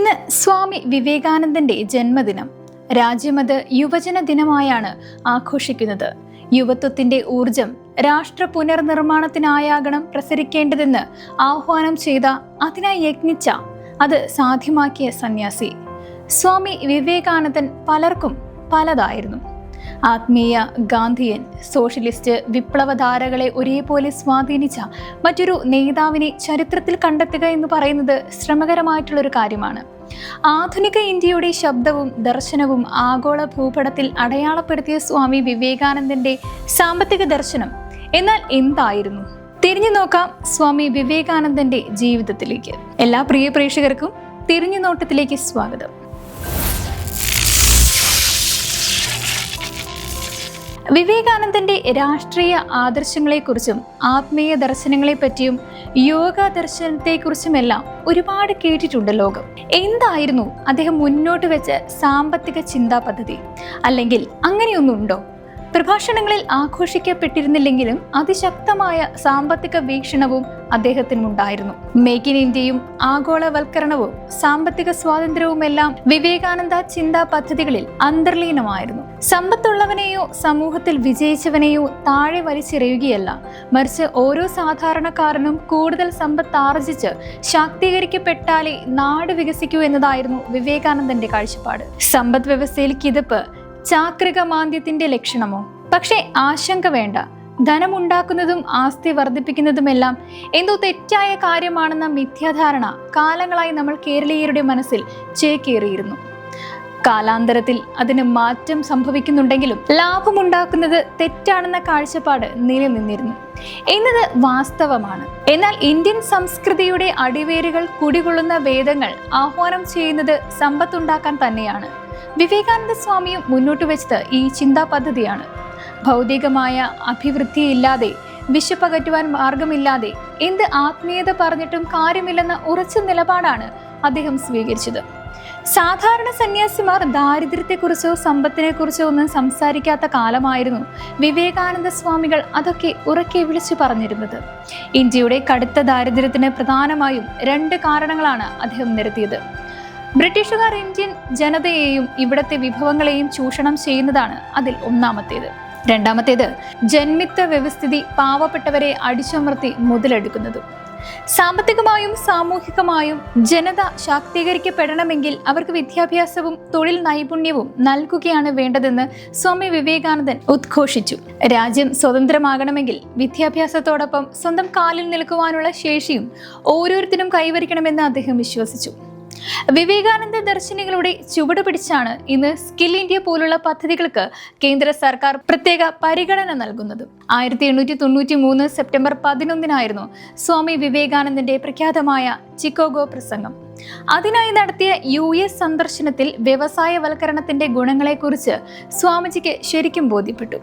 ഇന്ന് സ്വാമി വിവേകാനന്ദന്റെ ജന്മദിനം. രാജ്യമത് യുവജന ദിനമായാണ് ആഘോഷിക്കുന്നത്. യുവത്വത്തിന്റെ ഊർജം രാഷ്ട്ര പുനർനിർമ്മാണത്തിനായാകണം പ്രസരിക്കേണ്ടതെന്ന് ആഹ്വാനം ചെയ്ത അതിനായി യജ്ഞിച്ച അത് സാധ്യമാക്കിയ സന്യാസി. സ്വാമി വിവേകാനന്ദൻ പലർക്കും പലതായിരുന്നു. ആത്മീയ ഗാന്ധിയൻ സോഷ്യലിസ്റ്റ് വിപ്ലവധാരകളെ ഒരേപോലെ സ്വാധീനിച്ച മറ്റൊരു നേതാവിനെ ചരിത്രത്തിൽ കണ്ടെത്തുക എന്ന് പറയുന്നത് ശ്രമകരമായിട്ടുള്ളൊരു കാര്യമാണ്. ആധുനിക ഇന്ത്യയുടെ ശബ്ദവും ദർശനവും ആഗോള ഭൂപടത്തിൽ അടയാളപ്പെടുത്തിയ സ്വാമി വിവേകാനന്ദന്റെ സാമ്പത്തിക ദർശനം. എന്നാൽ എന്തായിരുന്നു? തിരിഞ്ഞു നോക്കാം സ്വാമി വിവേകാനന്ദന്റെ ജീവിതത്തിലേക്ക്. എല്ലാ പ്രിയ പ്രേക്ഷകർക്കും തിരിഞ്ഞു നോട്ടത്തിലേക്ക് സ്വാഗതം. വിവേകാനന്ദന്റെ രാഷ്ട്രീയ ആദർശങ്ങളെക്കുറിച്ചും ആത്മീയ ദർശനങ്ങളെപ്പറ്റിയും യോഗ ദർശനത്തെക്കുറിച്ചുമെല്ലാം ഒരുപാട് കേട്ടിട്ടുണ്ട് ലോകം. എന്തായിരുന്നു അദ്ദേഹം മുന്നോട്ട് വെച്ച സാമ്പത്തിക ചിന്താ പദ്ധതി? അല്ലെങ്കിൽ അങ്ങനെയൊന്നുണ്ടോ പ്രഭാഷണങ്ങളിൽ ആഘോഷിക്കപ്പെട്ടിരുന്നില്ലെങ്കിലും അതിശക്തമായ സാമ്പത്തിക വീക്ഷണവും അദ്ദേഹത്തിനുണ്ടായിരുന്നു മേക്ക് ഇൻ ഇന്ത്യയും ആഗോളവൽക്കരണവും സാമ്പത്തിക സ്വാതന്ത്ര്യവുമെല്ലാം വിവേകാനന്ദ ചിന്താ പദ്ധതികളിൽ അന്തർലീനമായിരുന്നു. സമ്പത്തുള്ളവനെയോ സമൂഹത്തിൽ വിജയിച്ചവനെയോ താഴെ വലിച്ചെറിയുകയല്ല. മറിച്ച് ഓരോ സാധാരണക്കാരനും കൂടുതൽ സമ്പത്ത് ആർജിച്ച് ശാക്തീകരിക്കപ്പെട്ടാലേ നാട് വികസിക്കൂ എന്നതായിരുന്നു വിവേകാനന്ദന്റെ കാഴ്ചപ്പാട്. സമ്പദ് വ്യവസ്ഥയിൽ കിതപ്പ് ചാക്രിക മാന്ദ്യത്തിന്റെ ലക്ഷണമോ? പക്ഷേ ആശങ്ക വേണ്ട. ധനമുണ്ടാക്കുന്നതും ആസ്തി വർദ്ധിപ്പിക്കുന്നതുമെല്ലാം എന്തോ തെറ്റായ കാര്യമാണെന്ന മിഥ്യാധാരണ കാലങ്ങളായി നമ്മൾ കേരളീയരുടെ മനസ്സിൽ ചേക്കേറിയിരുന്നു. കാലാന്തരത്തിൽ അതിന് മാറ്റം സംഭവിക്കുന്നുണ്ടെങ്കിലും ലാഭമുണ്ടാക്കുന്നത് തെറ്റാണെന്ന കാഴ്ചപ്പാട് നിലനിന്നിരുന്നു. എന്നത് വാസ്തവമാണ്. എന്നാൽ ഇന്ത്യൻ സംസ്കൃതിയുടെ അടിവേരുകൾ കുടികൊള്ളുന്ന വേദങ്ങൾ ആഹ്വാനം ചെയ്യുന്നത് സമ്പത്തുണ്ടാക്കാൻ തന്നെയാണ്. വിവേകാനന്ദ സ്വാമിയും മുന്നോട്ട് വെച്ചത് ഈ ചിന്താ പദ്ധതിയാണ്. ഭൗതികമായ അഭിവൃദ്ധിയില്ലാതെ വിശപ്പകറ്റുവാൻ മാർഗമില്ലാതെ എന്ത് ആത്മീയത പറഞ്ഞിട്ടും കാര്യമില്ലെന്ന ഉറച്ച നിലപാടാണ് അദ്ദേഹം സ്വീകരിച്ചത്. സാധാരണ സന്യാസിമാർ ദാരിദ്ര്യത്തെക്കുറിച്ചോ സമ്പത്തിനെക്കുറിച്ചോ ഒന്നും സംസാരിക്കാത്ത കാലമായിരുന്നു വിവേകാനന്ദ സ്വാമികൾ അതൊക്കെ ഉറക്കെ വിളിച്ചു പറഞ്ഞിരുന്നത്. ഇന്ത്യയുടെ കടുത്ത ദാരിദ്ര്യത്തിന് പ്രധാനമായും രണ്ട് കാരണങ്ങളാണ് അദ്ദേഹം നിരത്തിയത്. ബ്രിട്ടീഷുകാർ ഇന്ത്യൻ ജനതയെയും ഇവിടത്തെ വിഭവങ്ങളെയും ചൂഷണം ചെയ്യുന്നതാണ് അതിൽ ഒന്നാമത്തേത്. രണ്ടാമത്തേത് ജന്മിത്ത വ്യവസ്ഥിതി പാവപ്പെട്ടവരെ അടിച്ചമർത്തി മുതലെടുക്കുന്നതും. സാമ്പത്തികമായും സാമൂഹികമായും ജനത ശാക്തീകരിക്കപ്പെടണമെങ്കിൽ അവർക്ക് വിദ്യാഭ്യാസവും തൊഴിൽ നൈപുണ്യവും നൽകുകയാണ് വേണ്ടതെന്ന് സ്വാമി വിവേകാനന്ദൻ ഉദ്ഘോഷിച്ചു. രാജ്യം സ്വതന്ത്രമാകണമെങ്കിൽ വിദ്യാഭ്യാസത്തോടൊപ്പം സ്വന്തം കാലിൽ നിൽക്കുവാനുള്ള ശേഷിയും ഓരോരുത്തരും കൈവരിക്കണമെന്ന് അദ്ദേഹം വിശ്വസിച്ചു. വിവേകാനന്ദ ദർശനികളുടെ ചുവട് പിടിച്ചാണ് ഇന്ന് സ്കിൽ ഇന്ത്യ പോലുള്ള പദ്ധതികൾക്ക് കേന്ദ്ര സർക്കാർ പ്രത്യേക പരിഗണന നൽകുന്നത്. ആയിരത്തി എണ്ണൂറ്റി തൊണ്ണൂറ്റി മൂന്ന് സെപ്റ്റംബർ പതിനൊന്നിനായിരുന്നു സ്വാമി വിവേകാനന്ദന്റെ പ്രഖ്യാതമായ ചിക്കോഗോ പ്രസംഗം. അതിനായി നടത്തിയ യു എസ് സന്ദർശനത്തിൽ വ്യവസായവൽക്കരണത്തിന്റെ ഗുണങ്ങളെക്കുറിച്ച് സ്വാമിജിക്ക് ശരിക്കും ബോധ്യപ്പെട്ടു.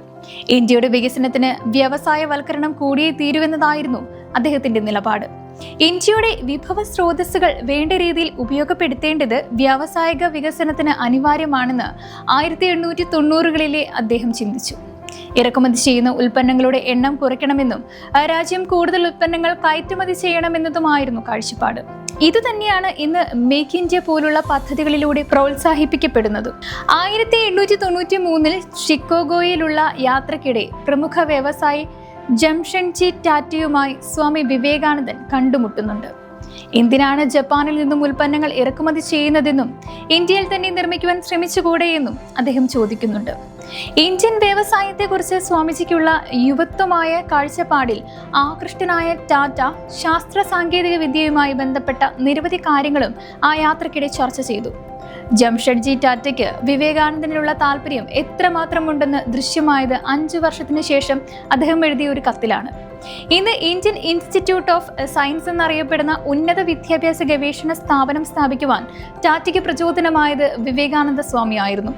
ഇന്ത്യയുടെ വികസനത്തിന് വ്യവസായവൽക്കരണം കൂടിയേ തീരുവെന്നതായിരുന്നു അദ്ദേഹത്തിന്റെ നിലപാട്. ഇന്ത്യയുടെ വിഭവ സ്രോതസ്സുകൾ വേണ്ട രീതിയിൽ ഉപയോഗപ്പെടുത്തേണ്ടത് വ്യാവസായിക വികസനത്തിന് അനിവാര്യമാണെന്ന് ആയിരത്തി എണ്ണൂറ്റി തൊണ്ണൂറുകളിലെ അദ്ദേഹം ചിന്തിച്ചു. ഇറക്കുമതി ചെയ്യുന്ന ഉൽപ്പന്നങ്ങളുടെ എണ്ണം കുറയ്ക്കണമെന്നും രാജ്യം കൂടുതൽ ഉൽപ്പന്നങ്ങൾ കയറ്റുമതി ചെയ്യണമെന്നതുമായിരുന്നു കാഴ്ചപ്പാട്. ഇതുതന്നെയാണ് ഇന്ന് മേക്ക് ഇന്ത്യ പോലുള്ള പദ്ധതികളിലൂടെ പ്രോത്സാഹിപ്പിക്കപ്പെടുന്നത്. ആയിരത്തി എണ്ണൂറ്റി തൊണ്ണൂറ്റി മൂന്നിൽ ഷിക്കോഗോയിലുള്ള യാത്രക്കിടെ പ്രമുഖ വ്യവസായി ജംഷൻജി ടാറ്റയുമായി സ്വാമി വിവേകാനന്ദൻ കണ്ടുമുട്ടുന്നുണ്ട്. എന്തിനാണ് ജപ്പാനിൽ നിന്നും ഉൽപ്പന്നങ്ങൾ ഇറക്കുമതി ചെയ്യുന്നതെന്നും ഇന്ത്യയിൽ തന്നെ നിർമ്മിക്കുവാൻ ശ്രമിച്ചുകൂടെയെന്നും അദ്ദേഹം ചോദിക്കുന്നുണ്ട്. ഇന്ത്യൻ വ്യവസായത്തെക്കുറിച്ച് സ്വാമിജിക്കുള്ള യുവത്വമായ കാഴ്ചപ്പാടിൽ ആകൃഷ്ടനായ ടാറ്റ ശാസ്ത്ര സാങ്കേതിക വിദ്യയുമായി ബന്ധപ്പെട്ട നിരവധി കാര്യങ്ങളും ആ യാത്രക്കിടെ ചർച്ച ചെയ്തു. ജംഷഡ്ജി ടാറ്റയ്ക്ക് വിവേകാനന്ദനിലുള്ള താല്പര്യം എത്രമാത്രമുണ്ടെന്ന് ദൃശ്യമായത് അഞ്ചു വർഷത്തിന് ശേഷം അദ്ദേഹം എഴുതിയ ഒരു കത്തിലാണ്. ഇന്ന് ഇന്ത്യൻ ഇൻസ്റ്റിറ്റ്യൂട്ട് ഓഫ് സയൻസ് എന്നറിയപ്പെടുന്ന ഉന്നത വിദ്യാഭ്യാസ ഗവേഷണ സ്ഥാപനം സ്ഥാപിക്കുവാൻ ടാറ്റയ്ക്ക് പ്രചോദനമായത് വിവേകാനന്ദ സ്വാമി ആയിരുന്നു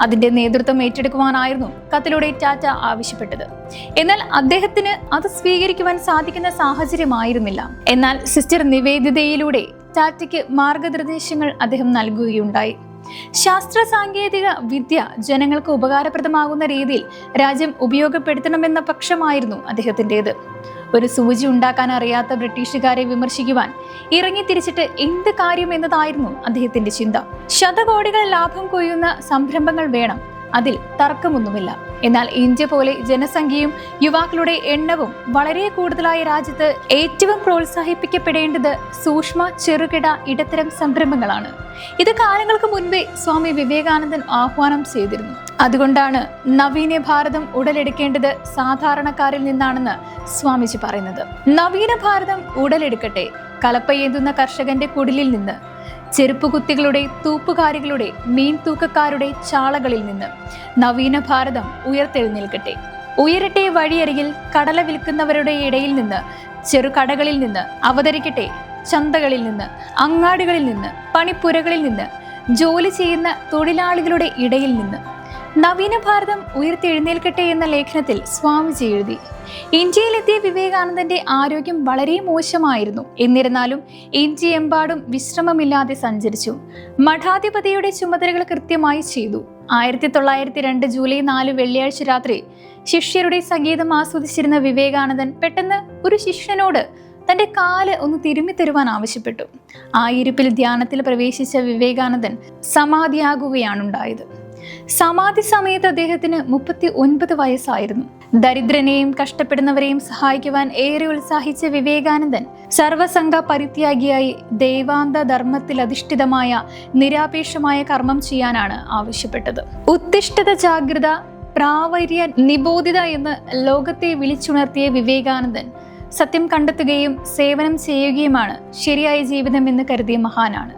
അതിന്റെ നേതൃത്വം ഏറ്റെടുക്കുവാനായിരുന്നു കത്തിലൂടെ ടാറ്റ ആവശ്യപ്പെട്ടത്. എന്നാൽ അദ്ദേഹത്തിന് അത് സ്വീകരിക്കുവാൻ സാധിക്കുന്ന സാഹചര്യമായിരുന്നില്ല. എന്നാൽ സിസ്റ്റർ നിവേദിതയിലൂടെ ടാറ്റയ്ക്ക് മാർഗനിർദ്ദേശങ്ങൾ അദ്ദേഹം നൽകുകയുണ്ടായി. ശാസ്ത്ര സാങ്കേതിക വിദ്യ ജനങ്ങൾക്ക് ഉപകാരപ്രദമാകുന്ന രീതിയിൽ രാജ്യം ഉപയോഗപ്പെടുത്തണമെന്ന പക്ഷമായിരുന്നു അദ്ദേഹത്തിന്റെത്. ഒരു സൂചി ഉണ്ടാക്കാൻ അറിയാത്ത ബ്രിട്ടീഷുകാരെ വിമർശിക്കുവാൻ ഇറങ്ങി തിരിച്ചിട്ട് എന്ത് കാര്യം എന്നതായിരുന്നു അദ്ദേഹത്തിന്റെ ചിന്ത. ശതകോടികൾ ലാഭം കൊയ്യുന്ന സംരംഭങ്ങൾ വേണം. അതിൽ തർക്കമൊന്നുമില്ല. എന്നാൽ ഇന്ത്യ പോലെ ജനസംഖ്യയും യുവാക്കളുടെ എണ്ണവും വളരെ കൂടുതലായ രാജ്യത്ത് ഏറ്റവും പ്രോത്സാഹിപ്പിക്കപ്പെടേണ്ടത് സൂക്ഷ്മ ചെറുകിട ഇടത്തരം സംരംഭങ്ങളാണ്. ഇത് കാലങ്ങൾക്ക് മുൻപേ സ്വാമി വിവേകാനന്ദൻ ആഹ്വാനം ചെയ്തിരുന്നു. അതുകൊണ്ടാണ് നവീന ഭാരതം ഉടലെടുക്കേണ്ടത് സാധാരണക്കാരിൽ നിന്നാണെന്ന് സ്വാമിജി പറയുന്നത്. നവീന ഭാരതം ഉടലെടുക്കട്ടെ. കലപ്പയേന്തുന്ന കർഷകന്റെ കുടിലിൽ നിന്ന് ചെരുപ്പുകുത്തികളുടെ തൂപ്പുകാരികളുടെ മീൻ തൂക്കക്കാരുടെ ചാളകളിൽ നിന്ന് നവീന ഭാരതം ഉയർത്തെഴുന്നേൽക്കട്ടെ. ഉയരട്ടെ വഴിയരികിൽ കടല വിൽക്കുന്നവരുടെ ഇടയിൽ നിന്ന് ചെറുകടകളിൽ നിന്ന് അവതരിക്കട്ടെ. ചന്തകളിൽ നിന്ന് അങ്ങാടികളിൽ നിന്ന് പണിപ്പുരകളിൽ നിന്ന് ജോലി ചെയ്യുന്ന തൊഴിലാളികളുടെ ഇടയിൽ നിന്ന്. നവീന ഭാരതം ഉയർത്തെഴുന്നേൽക്കട്ടെ എന്ന ലേഖനത്തിൽ സ്വാമിജി എഴുതി. ഇന്ത്യയിലെത്തിയ വിവേകാനന്ദന്റെ ആരോഗ്യം വളരെ മോശമായിരുന്നു. എന്നിരുന്നാലും ഇന്ത്യയെമ്പാടും വിശ്രമമില്ലാതെ സഞ്ചരിച്ചു. മഠാധിപതിയുടെ ചുമതലകൾ കൃത്യമായി ചെയ്തു. ആയിരത്തി തൊള്ളായിരത്തി രണ്ട് ജൂലൈ നാല് വെള്ളിയാഴ്ച രാത്രി ശിഷ്യരുടെ സംഗീതം ആസ്വദിച്ചിരുന്ന വിവേകാനന്ദൻ പെട്ടെന്ന് ഒരു ശിഷ്യനോട് തന്റെ കാൽ ഒന്ന് തിരുമ്മി തരുവാൻ ആവശ്യപ്പെട്ടു. ആ ഇരുപ്പിൽ ധ്യാനത്തിൽ പ്രവേശിച്ച വിവേകാനന്ദൻ സമാധിയാകുകയാണുണ്ടായത്. സമാധി സമയത്ത് അദ്ദേഹത്തിന് മുപ്പത്തി ഒൻപത് വയസ്സായിരുന്നു. ദരിദ്രനെയും കഷ്ടപ്പെടുന്നവരെയും സഹായിക്കുവാൻ ഏറെ ഉത്സാഹിച്ച വിവേകാനന്ദൻ സർവസംഘ പരിത്യാഗിയായി ദൈവാന്ത ധർമ്മത്തിൽ അധിഷ്ഠിതമായ നിരാപേക്ഷമായ കർമ്മം ചെയ്യാനാണ് ആവശ്യപ്പെട്ടത്. ഉത്തിഷ്ഠത ജാഗ്രത പ്രാവര്യ നിബോധിത എന്ന് ലോകത്തെ വിളിച്ചുണർത്തിയ വിവേകാനന്ദൻ സത്യം കണ്ടെത്തുകയും സേവനം ചെയ്യുകയുമാണ് ശരിയായ ജീവിതം എന്ന് കരുതിയ മഹാനാണ്.